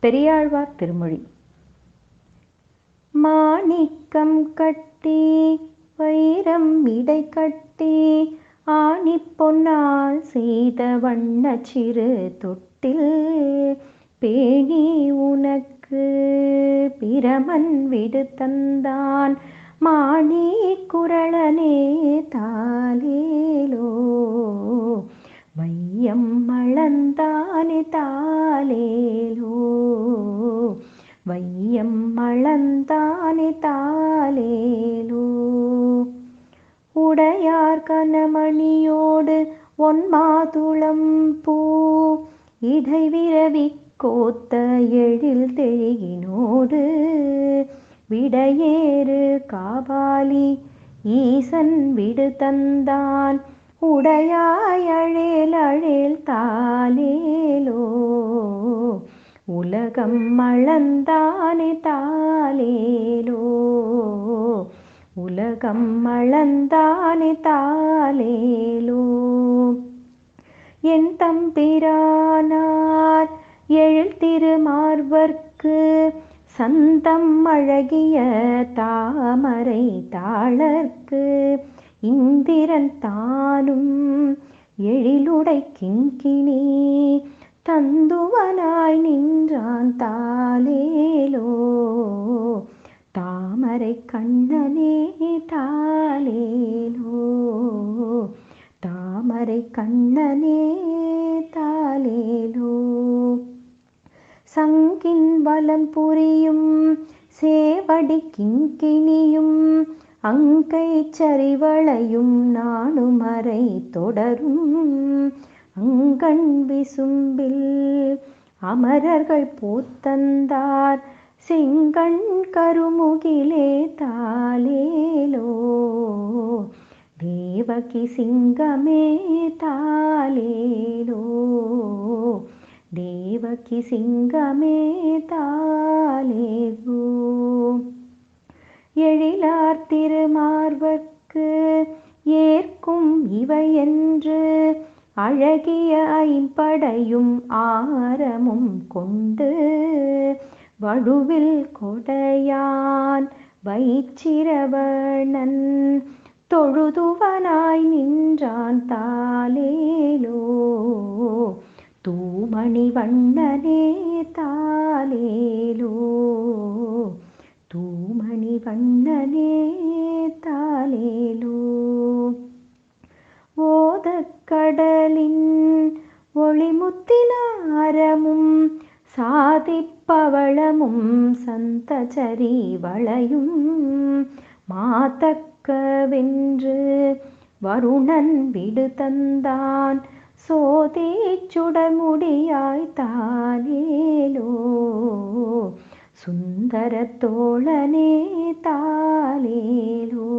பெரியாழ்வார் திருமொழி. மாணிக்கம் கட்டி வைரம் இடை கட்டி ஆணி பொன்னால் செய்த வண்ண சிறு தொட்டில் பேணி உனக்கு பிரமன் விடு தந்தான். மாணி குரளனே தாலேலோ மையம் மளந்தானே தாலே மளந்தானே தாலேலோ உடையார் கனமணியோடு ஒன்மாதுளம் பூ. இடை விரவி கோத்த எழில் தெழிகினோடு விடையேறு காபாலி ஈசன் விடு தந்தான். உடையாயழேல் அழேல் தாலேலோ உலகம் மளந்தானே தாலேலோ உலகம் மளந்தானே தாலேலோ என் தம்பிரானார் எழில் திருமார்வர்க்கு சந்தம் அழகிய தாமரை தாளர்க்கு இந்திரன் தானும் எழிலுடை கிங்கினே தாமரை கண்ணனே தாலேலோ சங்கின் வலம் புரியும் சேவடி கிங்கினியும் அங்கை சரிவளையும் நாணுமறை தொடரும். அங்கண் விசும்பில் அமரர்கள் போத்தந்தார் செங்கண் கருமுகிலே தாலேலோ தேவகி சிங்கமே தாலேலோ தேவகி சிங்கமே தாலேலோ எழிலார் திருமார்வர்க்கு ஏற்கும் இவை என்று அழகிய ஐம்படையும் ஆரமும் கொண்டு வடுவில் கொடையான் வைச்சிரவணன் தொழுதுவனாய் நின்றான் தாலேலோ தூமணி வண்ணனே தாலேலோ தூமணி வண்ணனே தாலேலோ ஓதக்கடலின் ஒளிமுத்தினாரமும் சாதிப்பவளமும் சந்தச்சரி வளையும் மாத்த மாத்தக்கவென்று வருணன் விடு தந்தான். சோதி சுடமுடியாய் தாலேலோ சுந்தர தோழனே தாலேலோ.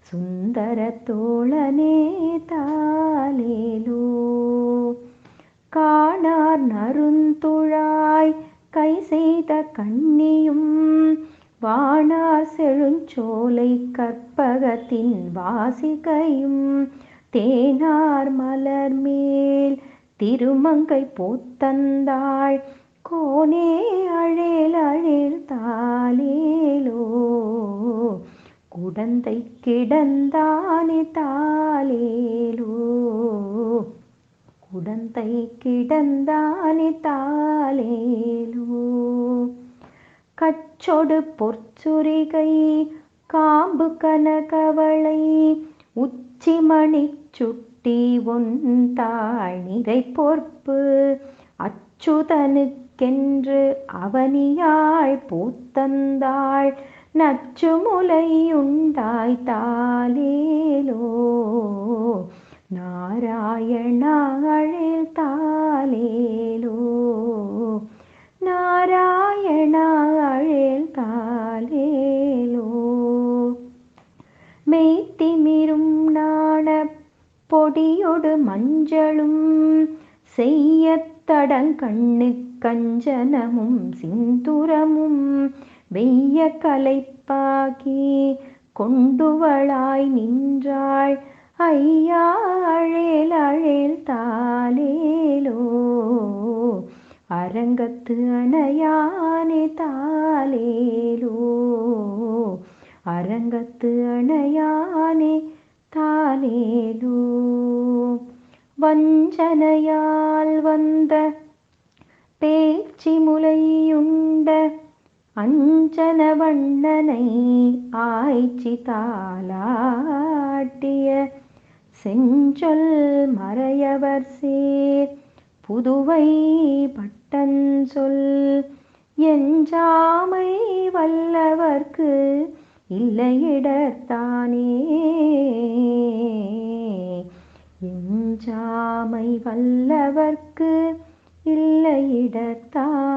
சுந்தர தோழனே தாலேலோ. காணார் நருந்துழாய் கை செய்த கண்ணியும் வானார் செழுஞ்சோலை கற்பகத்தின் வாசிகையும் தேனார் மலர் மேல் திருமங்கை பூத்தந்தாள். கோனே அழேல் அழேல் தாலேலோ குடந்தை கிடந்தானே தாலேலோ குடந்தை கிடந்தானே தாலே கச்சொடு பொற்சுரிகை காம்பு கனகவளை உச்சிமணி சுட்டி ஒன்தாள் நிறை பொறுப்பு அச்சுதனுக்கென்று அவனியாள் பூத்தந்தாள் நச்சுமுலையுண்டாய் தாலேலோ நாராயணாழில் தாலேலோ மஞ்சளும் செய்யத்தடங்கண்ணு கஞ்சனமும் சிந்துரமும் வெய்ய கலைப்பாகி கொண்டுவளாய் நின்றாள். ஐயா அழேல் அழேல் தாலேலோ அரங்கத்து அணையானே தாலேலோ அரங்கத்து அணையானே தாலேலோ வஞ்சனையால் வந்த பேச்சி முலையுண்ட அஞ்சன வண்ணனை ஆய்ச்சி தாளாட்டிய செஞ்சொல் மறையவர் சேர் புதுவை பட்டன் சொல் எஞ்சாமை வல்லவர்க்கு இல்லையிடத்தானே ஆமை வல்லவர்க்கு இல்லை இடத்தானே